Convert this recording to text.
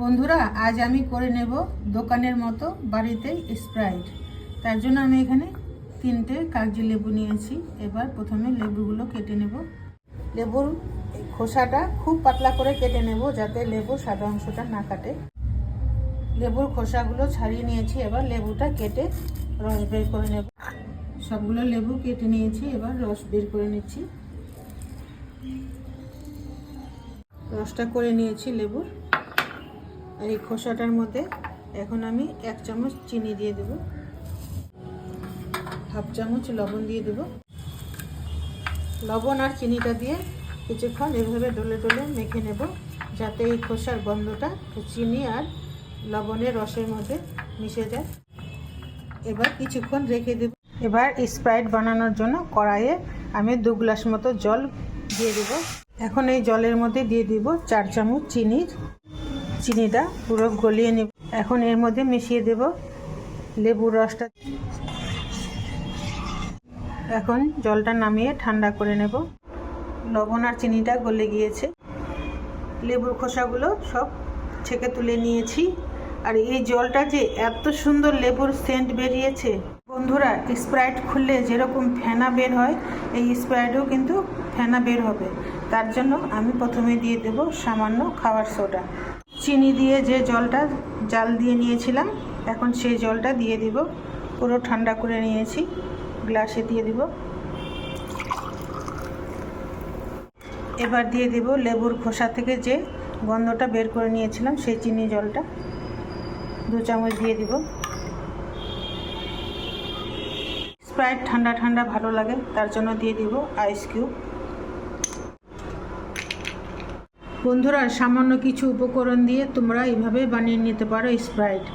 বন্ধুরা, আজ আমি করে নেব দোকানের মতো বাড়িতে স্প্রাইট তার জন্য আমি এখানে তিনটে কাগজি লেবু নিয়েছি। এবার প্রথমে লেবুগুলো কেটে নেব। লেবুর খোসাটা খুব পাতলা করে কেটে নেব যাতে লেবুর সাদা অংশটা না কাটে। লেবুর খোসাগুলো ছাড়িয়ে নিয়েছি। এবার লেবুটা কেটে রস বের করে নেব। সবগুলো লেবু কেটে নিয়েছি। এবার রস বের করে নিচ্ছি। রসটা করে নিয়েছি লেবুর। আর এই খোসাটার মধ্যে এখন আমি এক চামচ চিনি দিয়ে দেব। হাফ চামচ লবণ দিয়ে দেব। লবণ আর চিনিটা দিয়ে কিছুক্ষণ এভাবে ডলে ডলে মেখে নেব, যাতে এই খোসার গন্ধটা চিনি আর লবণের রসের মধ্যে মিশে যায়। এবার কিছুক্ষণ রেখে দেব। এবার স্প্রাইট বানানোর জন্য কড়াইয়ে আমি দু গ্লাস মতো জল দিয়ে দেব। এখন এই জলের মধ্যে দিয়ে দিব চার চামচ চিনির চিনিটা পুরো গলিয়ে নেব। এখন এর মধ্যে মিশিয়ে দেব লেবুর রসটা। এখন জলটা নামিয়ে ঠান্ডা করে নেব। লবণ আর চিনিটা গলে গিয়েছে। লেবুর খোসাগুলো সব ছেঁকে তুলে নিয়েছি। আর এই জলটা যে এত সুন্দর লেবুর সেন্ট বেরিয়েছে। বন্ধুরা, স্প্রাইট খুললে যেরকম ফেনা বের হয়, এই স্প্রাইটেও কিন্তু ফেনা বের হবে। তার জন্য আমি প্রথমে দিয়ে দেব সামান্য খাবার সোডা। চিনি দিয়ে যে জলটা, জাল দিয়ে নিয়েছিলাম, এখন সেই জলটা দিয়ে দিব। পুরো ঠান্ডা করে নিয়েছি, গ্লাসে দিয়ে দিব। এবার দিয়ে দিব লেবুর খোসা থেকে যে গন্ধটা বের করে নিয়েছিলাম, সেই চিনি জলটা। দু চামচ দিয়ে দিব। স্প্রাইট ঠান্ডা ঠান্ডা ভালো লাগে, তার জন্য দিয়ে দিব আইস কিউব বন্ধুরা সামান্য কিছু উপকরণ দিয়ে তোমরা এইভাবে বানিয়ে নিতে পারো স্প্রাইট